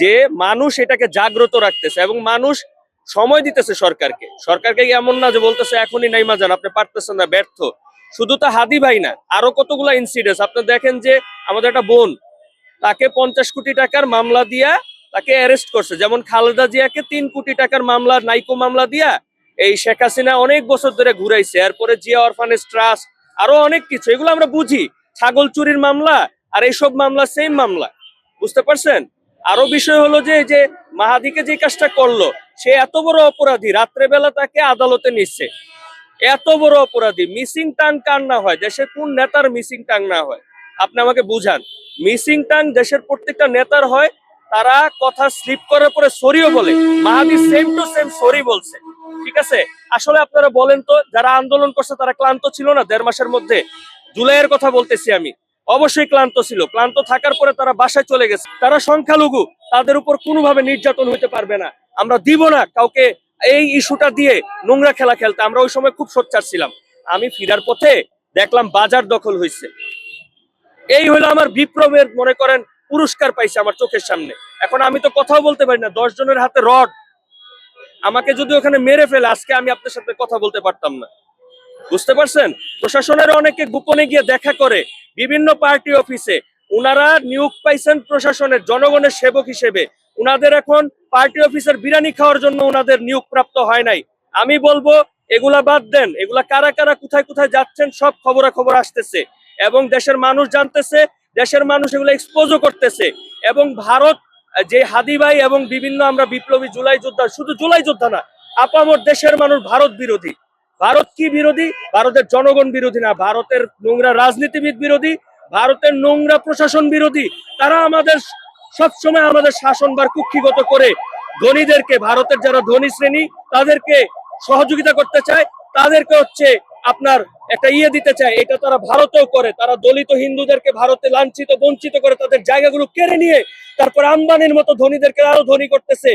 যে মানুষ এটাকে জাগ্রত রাখতেছে এবং মানুষ সময় দিতেছে সরকারকে। সরকারকে এমন না যে বলতেছে, এখনই নাইমা যান, আপনি পারতেছেন না, ব্যর্থ। শুধু তো হাদি ভাই না, আরও কতগুলা ইনসিডেন্স আপনি দেখেন যে আমাদের একটা বোন, তাকে পঞ্চাশ কোটি টাকার মামলা দিয়া তাকে অ্যারেস্ট করছে। যেমন খালেদা জিয়াকে তিন কোটি টাকার মামলা, নাইকো মামলা দিয়া এই শেখ হাসিনা অনেক বছর ধরে ঘুরাইছে। এরপরে জিয়া অরফানেজ ট্রাস্ট, আরও অনেক কিছু। এগুলো আমরা বুঝি। ছাগল চুরির মামলা আর এইসব মামলা সেম মামলা। বুঝতে পারছেন? আরও বিষয় হলো যে যে মাহাদিকে যে কাজটা করল, সে এত বড় অপরাধী, রাত্রেবেলা তাকে আদালতে নিচ্ছে। এত বড় অপরাধী, মিসিং টাং কার না হয়, দেশের কোন নেতার মিসিং টাং না হয়? আপনি আমাকে বুঝান। মিসিং টাং দেশের প্রত্যেকটা নেতার হয়, তারা কথা স্লিপ করার পরে সরিও বলে। Mahadi same to same sorry বলছে। ঠিক আছে? আসলে আপনারা বলেন তো, যারা আন্দোলন করছে তারা ক্লান্ত ছিল না? দেড় মাসের মধ্যে। জুলাইয়ের কথা বলতেছি আমি। অবশ্যই ক্লান্ত ছিল। ক্লান্ত থাকার পরে তারা বাসায় চলে গেছে। তারা সংখ্যালঘু, তাদের উপর কোনোভাবে নির্যাতন হতে পারবে না। আমরা দিব না কাউকে এই ইস্যুটা দিয়ে নোংরা খেলা খেলতে। আমরা ওই সময় খুব সোচ্চার ছিলাম। আমি ফিরার পথে দেখলাম বাজার দখল হয়েছে এই হলো আমার বিপ্লবের, মনে করেন, পুরস্কার পাইছে আমার চোখের সামনে। এখন আমি তো কথাও বলতে পারি না। দশ জনের হাতে রড। আমাকে যদি ওখানে মেরে ফেলে, আজকে আমি আপনার সাথে কথা বলতে পারতাম না। বুঝতে পারছেন? প্রশাসনের অনেকে গোপনে গিয়ে দেখা করে। বিভিন্ন পার্টি অফিসে উনারা নিয়োগ পাইছেন প্রশাসনের জনগণের সেবক হিসেবে। উনাদের এখন পার্টি অফিসের বিরানি খাওয়ার জন্য উনাদের নিয়োগ প্রাপ্ত হয় নাই। আমি বলব, এগুলা বাদ দেন। এগুলা কারা কারা কোথায় কোথায় যাচ্ছেন সব খবরাখবর আসতেছে। এবং দেশের মানুষ জানতেছে, দেশের মানুষ এগুলো এক্সপোজও করতেছে। এবং ভারত, যে হাদি ভাই এবং বিভিন্ন আমরা বিপ্লবী জুলাই যোদ্ধা, শুধু জুলাই যোদ্ধা না, আপামর দেশের মানুষ ভারত বিরোধী। ভারত কি বিরোধী? ভারতের জনগণ বিরোধী না, ভারতের নোংরা রাজনীতিবিদ বিরোধী, ভারতের নোংরা প্রশাসন বিরোধী। তারা আমাদের সবসময় আমাদের শাসনবার কুক্ষিগত করে ধনীদেরকে, ভারতের যারা ধনী শ্রেণি, তাদেরকে সহযোগিতা করতে চায়, তাদেরকে হচ্ছে আপনার একটা ইয়ে দিতে চায়। এটা তারা ভারতেও করে। তারা দলিত হিন্দুদেরকে ভারতে লাঞ্ছিত, বঞ্চিত করে তাদের জায়গাগুলো কেড়ে নিয়ে তারপর আম্বানির মতো ধনীদেরকে আরও ধনী করতেছে।